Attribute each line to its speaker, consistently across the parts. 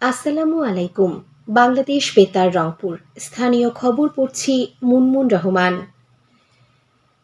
Speaker 1: আসসালামু আলাইকুম, বাংলাদেশ বেতার, রংপুর। স্থানীয় খবর পড়ছি মুনমুন রহমান।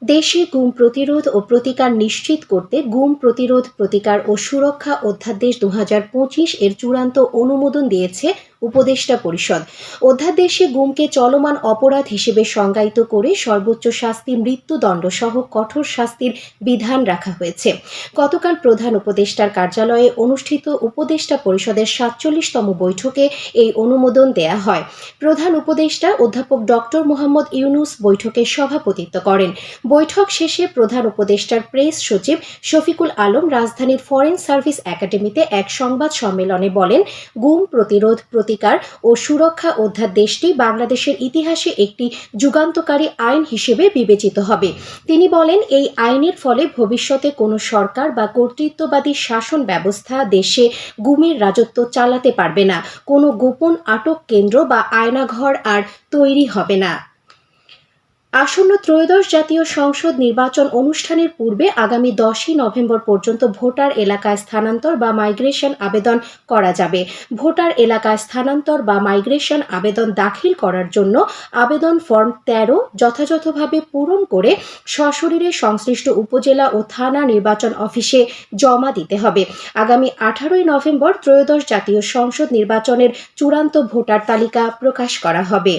Speaker 1: দেশে গুম প্রতিরোধ ও প্রতিকার নিশ্চিত করতে গুম প্রতিরোধ, প্রতিকার ও সুরক্ষা অধ্যাদেশ দু হাজার পঁচিশ এর চূড়ান্ত অনুমোদন দিয়েছে উপদেষ্টা পরিষদ। অধ্যাদেশে গুমকে চলমান অপরাধ হিসেবে সংজ্ঞায়িত করে সর্বোচ্চ শাস্তি, মৃত্যুদণ্ড সহ কঠোর শাস্তির বিধান রাখা হয়েছে। গতকাল প্রধান উপদেষ্টার কার্যালয়ে অনুষ্ঠিত উপদেষ্টা পরিষদের সাতচল্লিশতম বৈঠকে এই অনুমোদন দেয়া হয়। প্রধান উপদেষ্টা অধ্যাপক ডক্টর মোহাম্মদ ইউনুস বৈঠকে সভাপতিত্ব করেন। বৈঠক শেষে প্রধান উপদেষ্টার প্রেস সচিব শফিকুল আলম রাজধানীর ফরেন সার্ভিস একাডেমিতে এক সংবাদ সম্মেলনে বলেন, গুম প্রতিরোধ প্রতিকার ও সুরক্ষা অধ্যাদেশটি বাংলাদেশের ইতিহাসে একটি যুগান্তকারী আইন হিসেবে বিবেচিত হবে। তিনি বলেন, এই আইনের ফলে ভবিষ্যতে কোনো সরকার বা কর্তৃত্ববাদী শাসন ব্যবস্থা দেশে গুমের রাজত্ব চালাতে পারবে না। কোনো গোপন আটক কেন্দ্র বা আয়নাঘর আর তৈরি হবে না। আসন্ন ত্রয়োদশ জাতীয় সংসদ নির্বাচন অনুষ্ঠানের পূর্বে আগামী দশই নভেম্বর পর্যন্ত ভোটার এলাকায় স্থানান্তর বা মাইগ্রেশন আবেদন করা যাবে। ভোটার এলাকায় স্থানান্তর বা মাইগ্রেশন আবেদন দাখিল করার জন্য আবেদন ফর্ম তেরো যথাযথভাবে পূরণ করে সশরীরে সংশ্লিষ্ট উপজেলা ও থানা নির্বাচন অফিসে জমা দিতে হবে। আগামী আঠারোই নভেম্বর ত্রয়োদশ জাতীয় সংসদ নির্বাচনের চূড়ান্ত ভোটার তালিকা প্রকাশ করা হবে।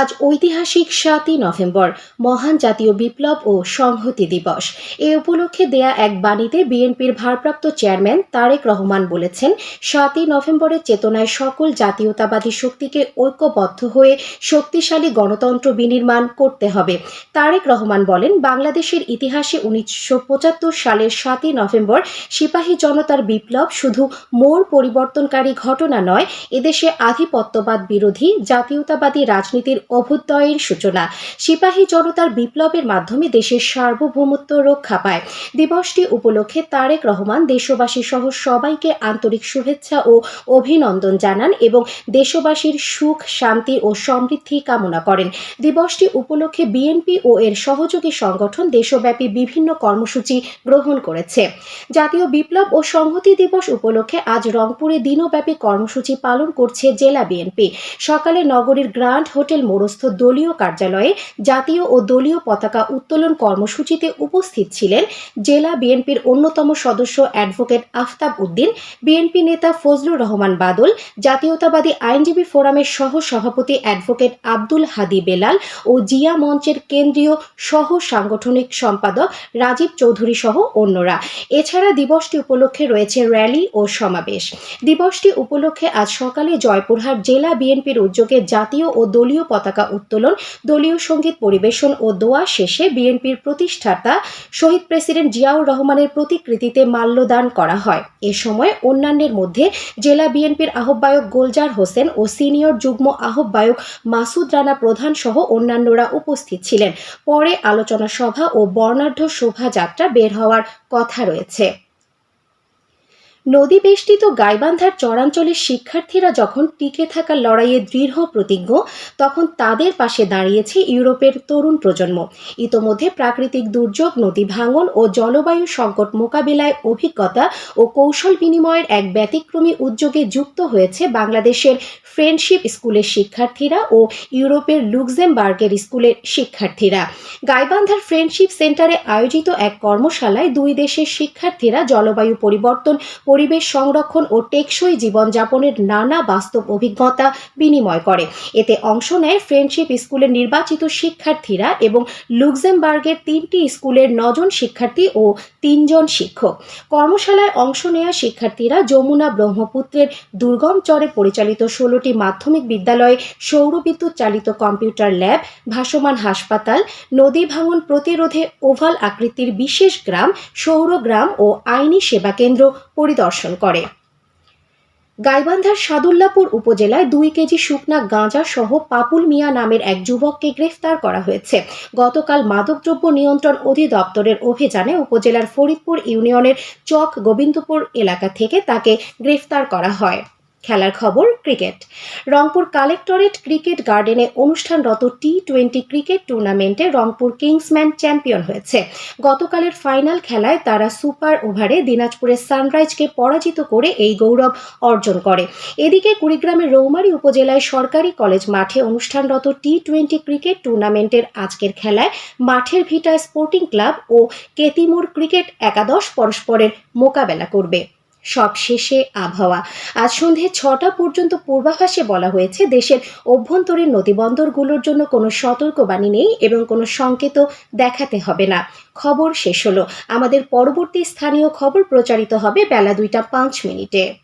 Speaker 1: আজ ঐতিহাসিক সাতই নভেম্বর, মহান জাতীয় বিপ্লব ও সংহতি দিবস। এ উপলক্ষে দেয়া এক বাণীতে বিএনপির ভারপ্রাপ্ত চেয়ারম্যান তারেক রহমান বলেছেন, সাতই নভেম্বরের চেতনায় সকল জাতীয়তাবাদী শক্তিকে ঐক্যবদ্ধ হয়ে শক্তিশালী গণতন্ত্র বিনির্মাণ করতে হবে। তারেক রহমান বলেন, বাংলাদেশের ইতিহাসে উনিশশো পঁচাত্তর সালের সাতই নভেম্বর সিপাহী জনতার বিপ্লব শুধু মোড় পরিবর্তনকারী ঘটনা নয়, এদেশে আধিপত্যবাদ বিরোধী জাতীয়তাবাদী রাজনীতির অভ্যুদয়ের সূচনা। সিপাহী জনতার বিপ্লবের মাধ্যমে দেশের সার্বভৌমত্ব রক্ষা পায়। দিবসটি উপলক্ষে তারেক রহমান দেশবাসী সহ সবাইকে আন্তরিক শুভেচ্ছা ও অভিনন্দন জানান এবং দেশবাসীর সুখ, শান্তি ও সমৃদ্ধি কামনা করেন। দিবসটি উপলক্ষে বিএনপি ও এর সহযোগী সংগঠন দেশব্যাপী বিভিন্ন কর্মসূচি গ্রহণ করেছে। জাতীয় বিপ্লব ও সংহতি দিবস উপলক্ষে আজ রংপুরে দিনব্যাপী কর্মসূচি পালন করছে জেলা বিএনপি। সকালে নগরীর গ্র্যান্ড হোটেল মোড়স্থ দলীয় কার্যালয়ে জাতীয় ও দলীয় পতাকা উত্তোলন কর্মসূচিতে উপস্থিত ছিলেন জেলা বিএনপির অন্যতম সদস্য অ্যাডভোকেট আফতাব উদ্দিন, বিএনপি নেতা ফজলুর রহমান বাদল, জাতীয়তাবাদী আইনজীবী ফোরামের সহ সভাপতি অ্যাডভোকেট আব্দুল হাদি বেলাল ও জিয়া মঞ্চের কেন্দ্রীয় সহ সাংগঠনিক সম্পাদক রাজীব চৌধুরী সহ অন্যরা। এছাড়া দিবসটি উপলক্ষে রয়েছে র্যালি ও সমাবেশ। দিবসটি উপলক্ষে আজ সকালে জয়পুরহাট জেলা বিএনপির উদ্যোগে জাতীয় ও দলীয় পতাকা উত্তোলন, দলীয় সংগীত পরিবেশন ও দোয়া শেষে বিএনপির প্রতিষ্ঠাতা শহীদ প্রেসিডেন্ট জিয়াউর রহমানের প্রতিকৃতিতে মাল্যদান করা হয়। এ সময় অন্যান্যের মধ্যে জেলা বিএনপির আহ্বায়ক গোলজার হোসেন ও সিনিয়র যুগ্ম আহ্বায়ক মাসুদ রানা প্রধান সহ অন্যান্যরা উপস্থিত ছিলেন। পরে আলোচনা সভা ও বর্ণাঢ্য শোভাযাত্রা বের হওয়ার কথা রয়েছে। নদী বেষ্টিত গাইবান্ধার চরাঞ্চলের শিক্ষার্থীরা যখন টিকে থাকার লড়াইয়ে দৃঢ় প্রতিজ্ঞ, তখন তাদের পাশে দাঁড়িয়েছে ইউরোপের তরুণ প্রজন্ম। ইতোমধ্যে প্রাকৃতিক দুর্যোগ, নদী ভাঙন ও জলবায়ু সংকট মোকাবিলায় অভিজ্ঞতা ও কৌশল বিনিময়ের এক ব্যতিক্রমী উদ্যোগে যুক্ত হয়েছে বাংলাদেশের ফ্রেন্ডশিপ স্কুলের শিক্ষার্থীরা ও ইউরোপের লুক্সেমবার্গের স্কুলের শিক্ষার্থীরা। গাইবান্ধার ফ্রেন্ডশিপ সেন্টারে আয়োজিত এক কর্মশালায় দুই দেশের শিক্ষার্থীরা জলবায়ু পরিবর্তন পরিবেশ সংরক্ষণ ও টেকসই জীবনযাপনের নানা বাস্তব অভিজ্ঞতা বিনিময় করে। এতে অংশ নেয় ফ্রেন্ডশিপ স্কুলের নির্বাচিত শিক্ষার্থীরা এবং লুক্সেমবার্গের তিনটি স্কুলের নজন শিক্ষার্থী ও তিনজন শিক্ষক। কর্মশালায় অংশ নেয়া শিক্ষার্থীরা যমুনা ব্রহ্মপুত্রের দুর্গম চরে পরিচালিত ষোলোটি মাধ্যমিক বিদ্যালয়ে সৌরবিদ্যুৎ চালিত কম্পিউটার ল্যাব, ভাসমান হাসপাতাল, নদী ভাঙন প্রতিরোধে ওভাল আকৃতির বিশেষ গ্রাম, সৌরগ্রাম ও আইনি সেবা কেন্দ্র পরিদর্শন করে। গাইবান্ধার সাদুল্লাপুর উপজেলায় দুই কেজি শুকনা গাঁজা সহ পাপুল মিয়া নামের এক যুবককে গ্রেফতার করা হয়েছে। গতকাল মাদকদ্রব্য নিয়ন্ত্রণ অধিদপ্তরের অভিযানে উপজেলার ফরিদপুর ইউনিয়নের চক গোবিন্দপুর এলাকা থেকে তাকে গ্রেফতার করা হয়। খেলার খবর ক্রিকেট। রংপুর কালেক্টরেট ক্রিকেট গার্ডেনে অনুষ্ঠানরত টি টোয়েন্টি ক্রিকেট টুর্নামেন্টে রংপুর কিংসম্যান চ্যাম্পিয়ন হয়েছে। গতকালের ফাইনাল খেলায় তারা সুপার ওভারে দিনাজপুরের সানরাইজকে পরাজিত করে এই গৌরব অর্জন করে। এদিকে কুড়িগ্রামের রৌমারী উপজেলায় সরকারি কলেজ মাঠে অনুষ্ঠানরত টি টোয়েন্টি ক্রিকেট টুর্নামেন্টের আজকের খেলায় মাঠের ভিটা স্পোর্টিং ক্লাব ও কেতিমোর ক্রিকেট একাদশ পরস্পরের মোকাবেলা করবে। সব শেষে আবহাওয়া। আজ সন্ধে ছটা পর্যন্ত পূর্বাভাসে বলা হয়েছে, দেশের অভ্যন্তরীণ নদীবন্দরগুলোর জন্য কোনো সতর্কবাণী নেই এবং কোনো সংকেত দেখাতে হবে না। খবর শেষ হলো। আমাদের পরবর্তী স্থানীয় খবর প্রচারিত হবে বেলা দুইটা পাঁচ মিনিটে।